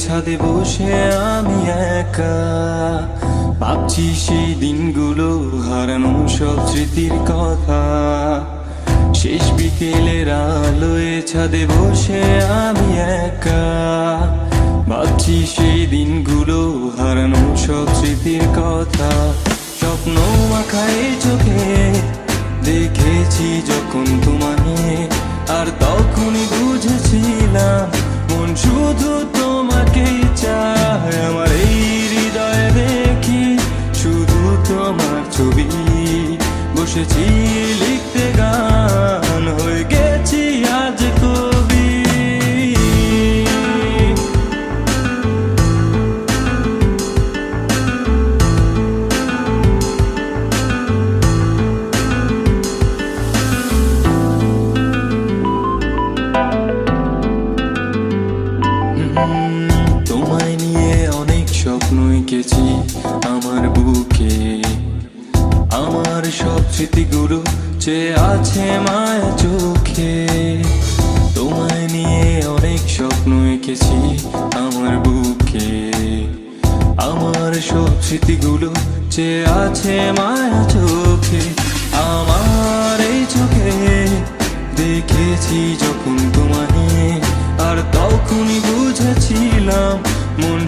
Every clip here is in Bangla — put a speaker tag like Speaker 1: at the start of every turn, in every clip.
Speaker 1: ছাদে বসে আমি একা। ভাবছি সেই দিনগুলো হারানো সব স্মৃতির কথা। শেষ বিকেলের আলোয় ছাদে বসে আমি একা। ভাবছি সেই দিনগুলো হারানো সব স্মৃতির কথা। স্বপ্ন মাখায় চোখে দেখেছি যখন তোমায়, আর তখনই বুঝেছিলাম শুধু তোমাকেই চায় এঁকেছি আমার বুকে। আমার সব স্মৃতিগুলো চেয়ে আছে মায়া চোখে। তোমায় নিয়ে অনেক স্বপ্ন এঁকেছি আমার বুকে। আমার সব স্মৃতিগুলো চেয়ে আছে মায়া চোখে। আমার এই চোখে দেখেছি যখন তোমায় আর তখনই বুঝেছিলাম মন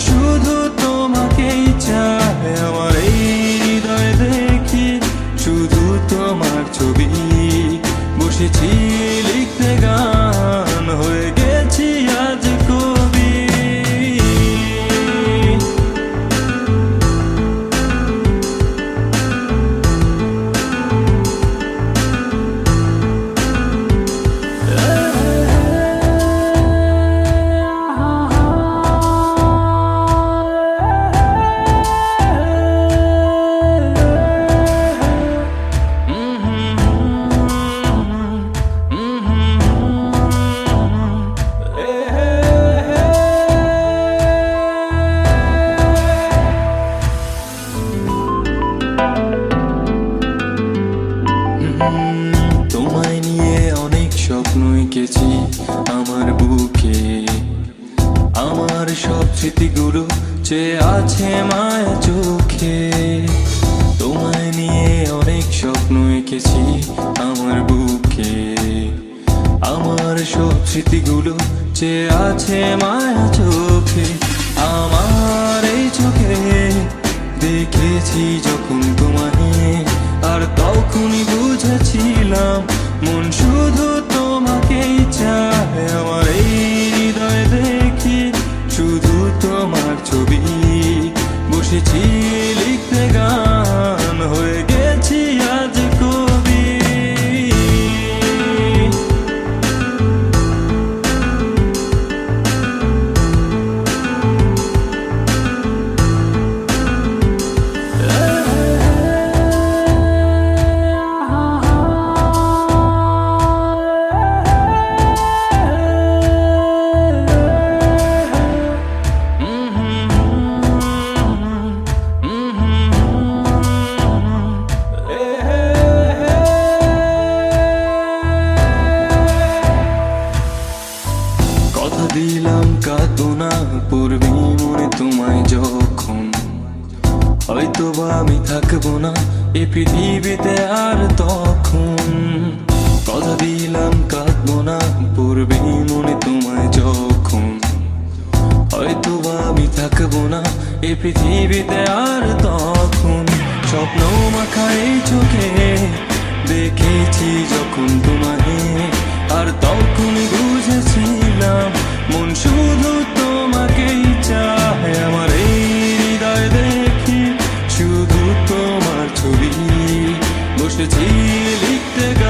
Speaker 1: আমার বুকে। আমার সব স্মৃতিগুলো চেয়ে আছে মায়া চোখে। তোমায় নিয়ে অনেক স্বপ্ন এঁকেছি আমার বুকে। আমার সব স্মৃতিগুলো চেয়ে আছে মায়া চোখে। আমার এই চোখে দেখেছি যখন তোমায় আর তখনই বুঝেছিলাম মন শুধু দিলাম কাঁদবো না পড়বি মনে তোমায় যখন। হয়তো বা আমি থাকব না এ পৃথিবীতে আর তখন। কথা দিলাম কাঁদবো না পড়বি মনে তোমায় যখন। হয়তো বা আমি থাকব না এ পৃথিবীতে আর তখন। স্বপ্ন মাখা এই চোখে, দেখেছি যখন তোমায়। আর তখন মন শুধু তোমাকেই চায় আমার এই হৃদয় দেখি। শুধু তোমার ছবি বসেছি লিখতে